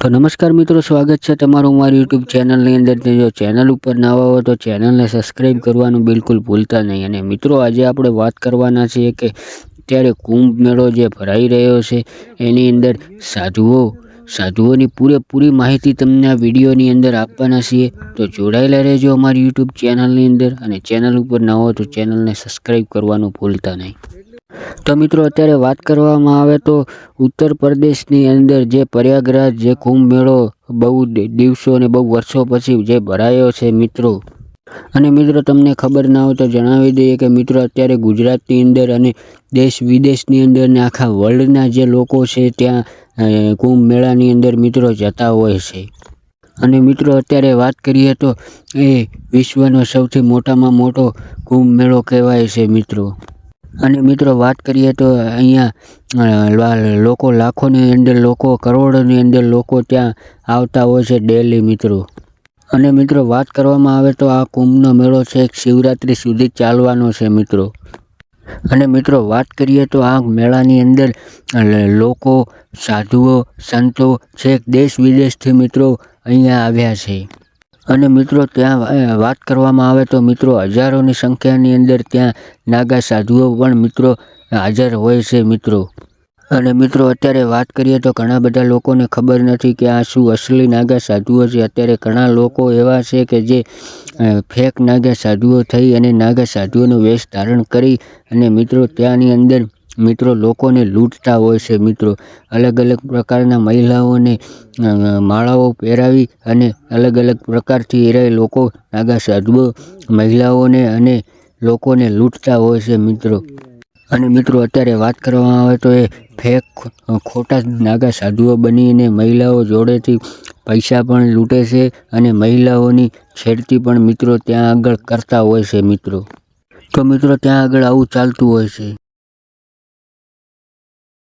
તો નમસ્કાર મિત્રો, સ્વાગત છે તમારું મારી યુટ્યુબ ચેનલની અંદર. જો ચેનલ ઉપર નવા હો તો ચેનલને સબસ્ક્રાઈબ કરવાનું બિલકુલ ભૂલતા નહીં. અને મિત્રો, આજે આપણે વાત કરવાના છીએ કે અત્યારે કુંભ મેળો જે ભરાઈ રહ્યો છે, એની અંદર સાધુઓ, સાધુઓની પૂરેપૂરી માહિતી તમને આ વિડીયોની અંદર આપવાના છીએ. તો જોડાયેલા રહેજો અમારી યુટ્યુબ ચેનલની અંદર. અને ચેનલ ઉપર ન હો તો ચેનલને સબસ્ક્રાઈબ કરવાનું ભૂલતા નહીં. તો મિત્રો, અત્યારે વાત કરવામાં આવે તો ઉત્તર પ્રદેશની અંદર જે પ્રયાગરાજ, જે કુંભ મેળો બહુ દિવસો અને બહુ વર્ષો પછી જે ભરાયો છે મિત્રો. અને મિત્રો, તમને ખબર ના હોય તો જણાવી દઈએ કે મિત્રો, અત્યારે ગુજરાતની અંદર અને દેશ વિદેશની અંદર ને આખા વર્લ્ડના જે લોકો છે ત્યાં કુંભ મેળાની અંદર મિત્રો જતા હોય છે. અને મિત્રો, અત્યારે વાત કરીએ તો એ વિશ્વનો સૌથી મોટામાં મોટો કુંભ મેળો કહેવાય છે મિત્રો. અને મિત્રો વાત કરીએ તો અહીંયા લોકો, લાખોની અંદર લોકો, કરોડોની અંદર લોકો ત્યાં આવતા હોય છે ડેલી મિત્રો. અને મિત્રો વાત કરવામાં આવે તો આ કુંભનો મેળો છે, એક શિવરાત્રિ સુધી ચાલવાનો છે મિત્રો. અને મિત્રો વાત કરીએ તો આ મેળાની અંદર લોકો, સાધુઓ, સંતો છેક દેશ વિદેશથી મિત્રો અહીંયા આવ્યા છે. અને મિત્રો, ત્યાં વાત કરવામાં આવે તો મિત્રો, હજારોની સંખ્યાની અંદર ત્યાં નાગા સાધુઓ પણ મિત્રો, હાજર હોય છે મિત્રો. અને મિત્રો, અત્યારે વાત કરીએ તો ઘણા બધા લોકોને ખબર નથી કે આ શું અસલી નાગા સાધુઓ છે. અત્યારે ઘણા લોકો એવા છે કે જે ફેક નાગા સાધુઓ થઈ અને નાગા સાધુઓનો વેશ ધારણ કરી અને મિત્રો, ત્યાંની અંદર મિત્રો, લોકોને લૂંટતા હોય છે મિત્રો. અલગ અલગ પ્રકારના મહિલાઓને માળાઓ પહેરાવી અને અલગ અલગ પ્રકારથી એ લોકો નાગા સાધુઓ, મહિલાઓને અને લોકોને લૂંટતા હોય છે મિત્રો. અને મિત્રો, અત્યારે વાત કરવામાં આવે તો એ ફેક, ખોટા નાગા સાધુઓ બનીને મહિલાઓ જોડેથી પૈસા પણ લૂંટે છે અને મહિલાઓની છેડતી પણ મિત્રો ત્યાં આગળ કરતા હોય છે મિત્રો. તો મિત્રો, ત્યાં આગળ આવું ચાલતું હોય છે.